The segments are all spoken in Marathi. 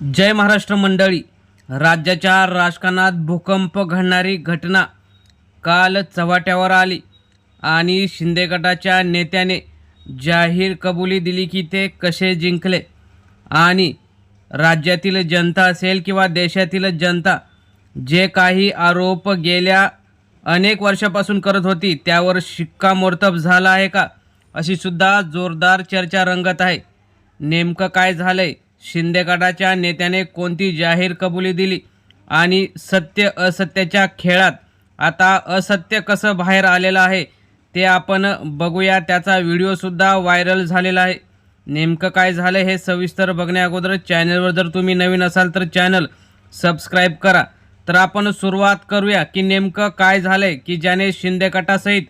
जय महाराष्ट्र मंडळी. राज्याच्या राजकारणात भूकंप घडणारी घटना काल चव्हाट्यावर आली. आणि शिंदे गटाच्या नेत्याने जाहीर कबुली दिली की ते कसे जिंकले. आणि राज्यातील जनता असेल किंवा देशातील जनता जे काही आरोप गेल्या अनेक वर्षापासून करत होती त्यावर शिक्कामोर्तब झाला आहे का? अशी सुद्धा जोरदार चर्चा रंगत आहे. नेमकं काय झालं आहे शिंदे गटाच्या नेत्याने कोणती जाहीर कबुली दिली? आणि सत्य असत्याच्या खेळात आता असत्य कसं बाहेर आलेलं आहे ते आपण बघूया. त्याचा व्हिडिओसुद्धा व्हायरल झालेला आहे. नेमकं काय झालं हे सविस्तर बघण्या अगोदर चॅनलवर जर तुम्ही नवीन असाल तर चॅनल सबस्क्राईब करा. तर आपण सुरुवात करूया की नेमकं काय झालं आहे की ज्याने शिंदे गटासहित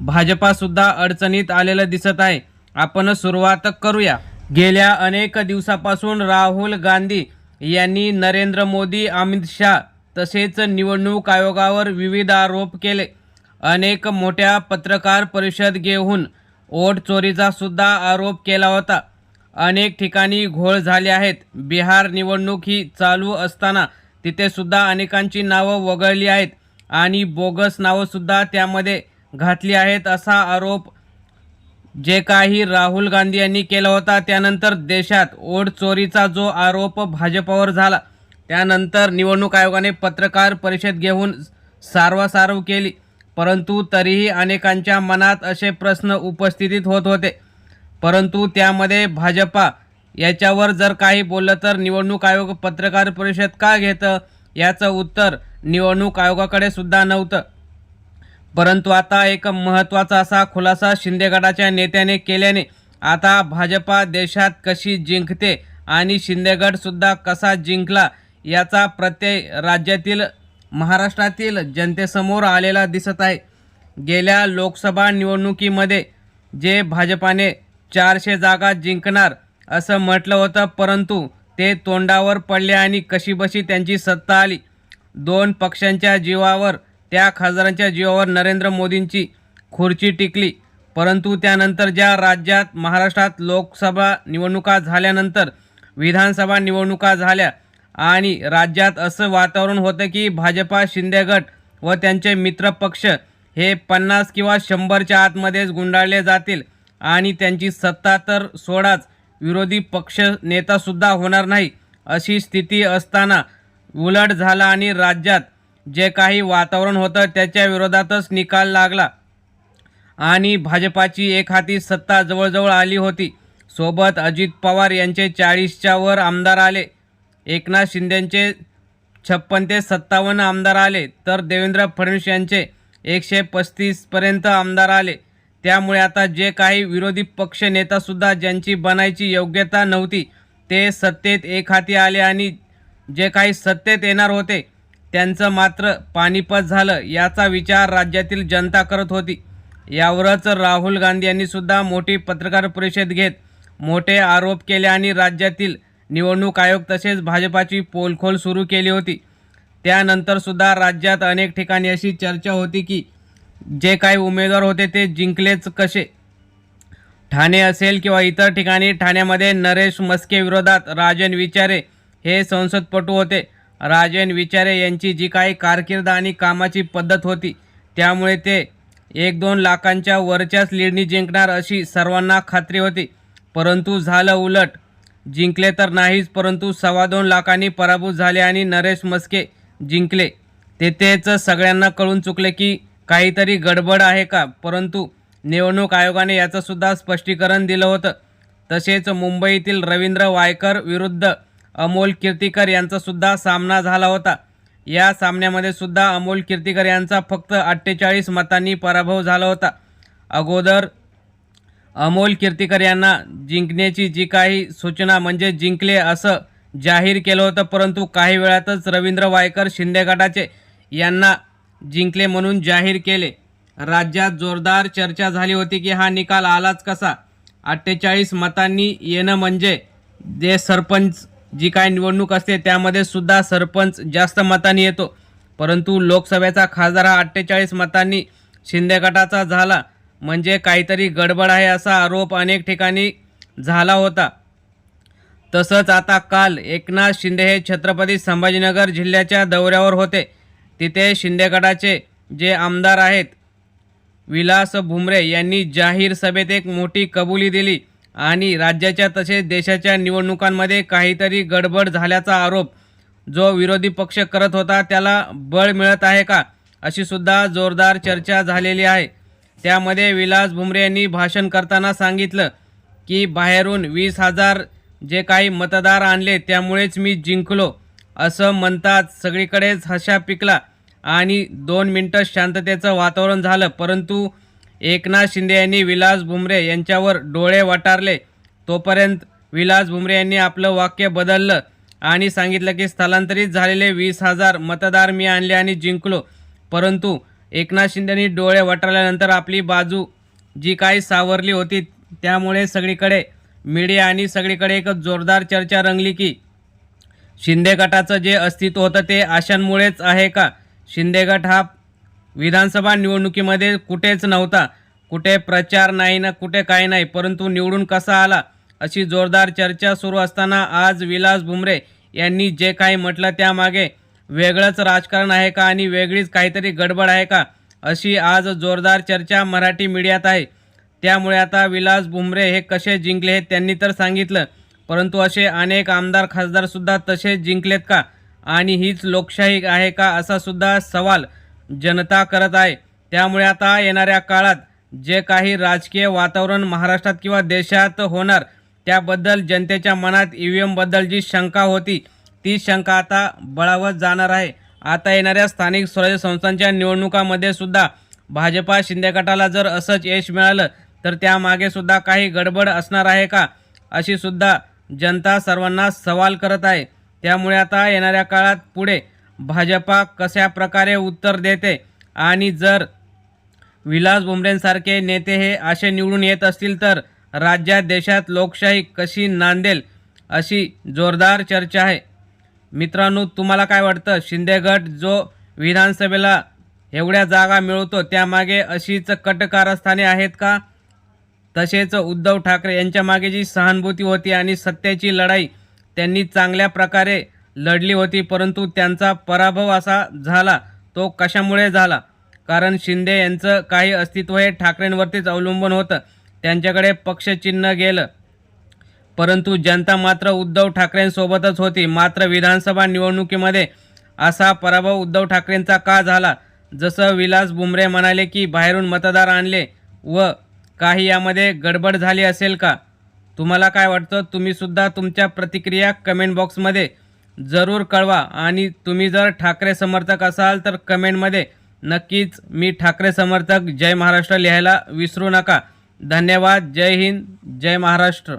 भाजपासुद्धा अडचणीत आलेलं दिसत आहे. आपण सुरुवात करूया. गेल्या अनेक दिवसापासून राहुल गांधी यांनी नरेंद्र मोदी अमित शाह तसेच निवडणूक आयोगावर विविध आरोप केले. अनेक मोठ्या पत्रकार परिषद घेऊन ओट चोरीचा सुद्धा आरोप केला होता. अनेक ठिकाणी घोळ झाले आहेत. बिहार निवडणूक ही चालू असताना तिथे सुद्धा अनेकांची नावं वगळली आहेत आणि बोगस नावंसुद्धा त्यामध्ये घातली आहेत असा आरोप जे काही राहुल गांधी यांनी केला होता त्यानंतर देशात ओढ चोरीचा जो आरोप भाजपावर झाला त्यानंतर निवडणूक आयोगाने पत्रकार परिषद घेऊन सारवासारव केली. परंतु तरीही अनेकांच्या मनात असे प्रश्न उपस्थितीत होत होते. परंतु त्यामध्ये भाजपा याच्यावर जर काही बोललं तर निवडणूक आयोग पत्रकार परिषद का घेतं? याचं उत्तर निवडणूक आयोगाकडे सुद्धा नव्हतं. परंतु आता एक महत्त्वाचा असा खुलासा शिंदे गटाच्या नेत्याने केल्याने आता भाजपा देशात कशी जिंकते आणि शिंदेगडसुद्धा कसा जिंकला याचा प्रत्यय राज्यातील महाराष्ट्रातील जनतेसमोर आलेला दिसत आहे. गेल्या लोकसभा निवडणुकीमध्ये जे भाजपाने चारशे जागा जिंकणार असं म्हटलं होतं परंतु ते तोंडावर पडले आणि कशीबशी त्यांची सत्ता आली. दोन पक्षांच्या जीवावर त्या खासदारांच्या जीवावर नरेंद्र मोदींची खुर्ची टिकली. परंतु त्यानंतर ज्या राज्यात महाराष्ट्रात लोकसभा निवडणुका झाल्यानंतर विधानसभा निवडणुका झाल्या आणि राज्यात असं वातावरण होतं की भाजपा शिंदे गट व त्यांचे मित्र पक्ष हे पन्नास किंवा शंभरच्या आतमध्येच गुंडाळले जातील आणि त्यांची सत्ता तर सोडाच विरोधी पक्ष नेतासुद्धा होणार नाही अशी स्थिती असताना उलट झाला आणि राज्यात जे काही वातावरण होतं त्याच्या विरोधातच निकाल लागला. आणि भाजपाची एक हाती सत्ता जवळजवळ आली होती. सोबत अजित पवार यांचे चाळीसच्या वर आमदार आले. एकनाथ शिंदेचे छप्पन ते सत्तावन्न आमदार आले. तर देवेंद्र फडणवीस यांचे एकशे पस्तीसपर्यंत आमदार आले. त्यामुळे आता जे काही विरोधी पक्ष नेतासुद्धा ज्यांची बनायची योग्यता नव्हती ते सत्तेत एक हाती आले आणि जे काही सत्तेत येणार होते त्यांचं मात्र पानिपत झालं याचा विचार राज्यातील जनता करत होती. यावरच राहुल गांधी यांनी सुद्धा मोठी पत्रकार परिषद घेत मोठे आरोप केले आणि राज्यातील निवडणूक आयोग तसेच भाजपाची पोलखोल सुरू केली होती. त्यानंतरसुद्धा राज्यात अनेक ठिकाणी अशी चर्चा होती की जे काही उमेदवार होते ते जिंकलेच कसे? ठाणे असेल किंवा इतर ठिकाणी ठाण्यामध्ये नरेश मस्के विरोधात राजन विचारे हे संसदपटू होते. राजन विचारे यांची जी काही कारकीर्द आणि कामाची पद्धत होती त्यामुळे ते एक दोन लाखांच्या वरच्याच लिडणी जिंकणार अशी सर्वांना खात्री होती. परंतु झालं उलट. जिंकले तर नाहीच परंतु सव्वा दोन लाखांनी पराभूत झाले आणि नरेश मस्के जिंकले. तेथेच सगळ्यांना कळून चुकले की काहीतरी गडबड आहे का? परंतु निवडणूक आयोगाने याचंसुद्धा स्पष्टीकरण दिलं होतं. तसेच मुंबईतील रवींद्र वायकर विरुद्ध अमोल कीर्तीकर यांचा सुद्धा सामना झाला होता. या सामन्यामध्ये सुद्धा अमोल कीर्तिकर यांचा फक्त अठ्ठेचाळीस मतांनी पराभव झाला होता. अगोदर अमोल कीर्तिकर यांना जिंकण्याची जी काही सूचना म्हणजे जिंकले असं जाहीर केलं होतं परंतु काही वेळातच रवींद्र वायकर शिंदे गटाचे यांना जिंकले म्हणून जाहीर केले. राज्यात जोरदार चर्चा झाली होती की हा निकाल आलाच कसा? अठ्ठेचाळीस मतांनी येणं म्हणजे जे सरपंच जी काय निवडणूक असते त्यामध्ये सुद्धा सरपंच जास्त मतांनी येतो. परंतु लोकसभेचा खासदार हा अठ्ठेचाळीस मतांनी शिंदे गटाचा झाला. म्हणजे काहीतरी गडबड आहे असा आरोप अनेक ठिकाणी झाला होता. तसंच आता काल एकनाथ शिंदे हे छत्रपती संभाजीनगर जिल्ह्याच्या दौऱ्यावर होते. तिथे शिंदे गटाचे जे आमदार आहेत विलास भुमरे यांनी जाहीर सभेत एक मोठी कबुली दिली. आणि राज्याच्या तसेच देशाच्या निवडणुकांमध्ये काहीतरी गडबड झाल्याचा आरोप जो विरोधी पक्ष करत होता त्याला बळ मिळत आहे का अशी सुद्धा जोरदार चर्चा झालेली आहे. त्यामध्ये विलास भुमरे यांनी भाषण करताना सांगितलं की बाहेरून वीस हजार जे काही मतदार आणले त्यामुळेच मी जिंकलो. असं म्हणतात सगळीकडेच हशा पिकला आणि दोन मिनटं शांततेचं वातावरण झालं. परंतु एकनाथ शिंदे यांनी विलास भुमरे यांच्यावर डोळे वटारले. तोपर्यंत विलास भुमरे यांनी आपलं वाक्य बदललं आणि सांगितलं की स्थलांतरित झालेले वीस हजार मतदार मी आणले आणि जिंकलो. परंतु एकनाथ शिंदेनी डोळे वटारल्यानंतर आपली बाजू जी काही सावरली होती त्यामुळे सगळीकडे मीडिया आणि सगळीकडे एक जोरदार चर्चा रंगली की शिंदे गटाचं जे अस्तित्व होतं ते आशांमुळेच आहे का? शिंदे गट हा विधानसभा निवडणुकीमध्ये कुठेच नव्हता. कुठे प्रचार नाही ना कुठे काही नाही परंतु निवडून कसा आला? अशी जोरदार चर्चा सुरू असताना आज विलास भुमरे यांनी जे काही म्हटलं त्यामागे वेगळंच राजकारण आहे का आणि वेगळीच काहीतरी गडबड आहे का? अशी आज जोरदार चर्चा मराठी मीडियात आहे. त्यामुळे आता विलास भुमरे हे कसे जिंकले हे त्यांनी तर सांगितलं परंतु असे अनेक आमदार खासदारसुद्धा तसेच जिंकलेत का? आणि हीच लोकशाही आहे का असा सुद्धा सवाल जनता करत आहे. त्यामुळे आता येणाऱ्या काळात जे काही राजकीय वातावरण महाराष्ट्रात किंवा देशात होणार त्याबद्दल जनतेच्या मनात ई व्ही एमबद्दल जी शंका होती ती शंका आता बळावत जाणार आहे. आता येणाऱ्या स्थानिक स्वराज्य संस्थांच्या निवडणुकामध्ये सुद्धा भाजपा शिंदे गटाला जर असंच यश मिळालं तर त्यामागे सुद्धा काही गडबड असणार आहे का? अशी सुद्धा जनता सर्वांना सवाल करत आहे. त्यामुळे आता येणाऱ्या काळात पुढे भाजपा कशा प्रकारे उत्तर देते? आणि जर विलास भुमरेंसारखे नेते हे असे निवडून येत असतील तर राज्यात देशात लोकशाही कशी नांदेल अशी जोरदार चर्चा आहे. मित्रांनो तुम्हाला काय वाटतं? शिंदे गट जो विधानसभेला एवढ्या जागा मिळवतो त्यामागे अशीच कट कारस्थाने आहेत का? तसेच उद्धव ठाकरे यांच्या मागे जी सहानुभूती होती आणि सत्तेची लढाई त्यांनी चांगल्या प्रकारे लढली होती परंतु त्यांचा पराभव असा झाला तो कशामुळे झाला? कारण शिंदे यांचं काही अस्तित्व हे ठाकरेंवरतीच अवलंबून होतं. त्यांच्याकडे पक्षचिन्ह गेलं. परंतु जनता मात्र उद्धव ठाकरेंसोबतच होती. मात्र विधानसभा निवडणुकीमध्ये असा पराभव उद्धव ठाकरेंचा का झाला? जसं विलास बुमरे म्हणाले की बाहेरून मतदार आणले व काही यामध्ये गडबड झाली असेल का? तुम्हाला काय वाटतं? तुम्हीसुद्धा तुमच्या प्रतिक्रिया कमेंट बॉक्समध्ये जरूर कळवा. आणि तुम्ही जर ठाकरे समर्थक असाल तर कमेंटमध्ये नक्कीच मी ठाकरे समर्थक जय महाराष्ट्र लिहायला विसरू नका. धन्यवाद. जय हिंद. जय महाराष्ट्र.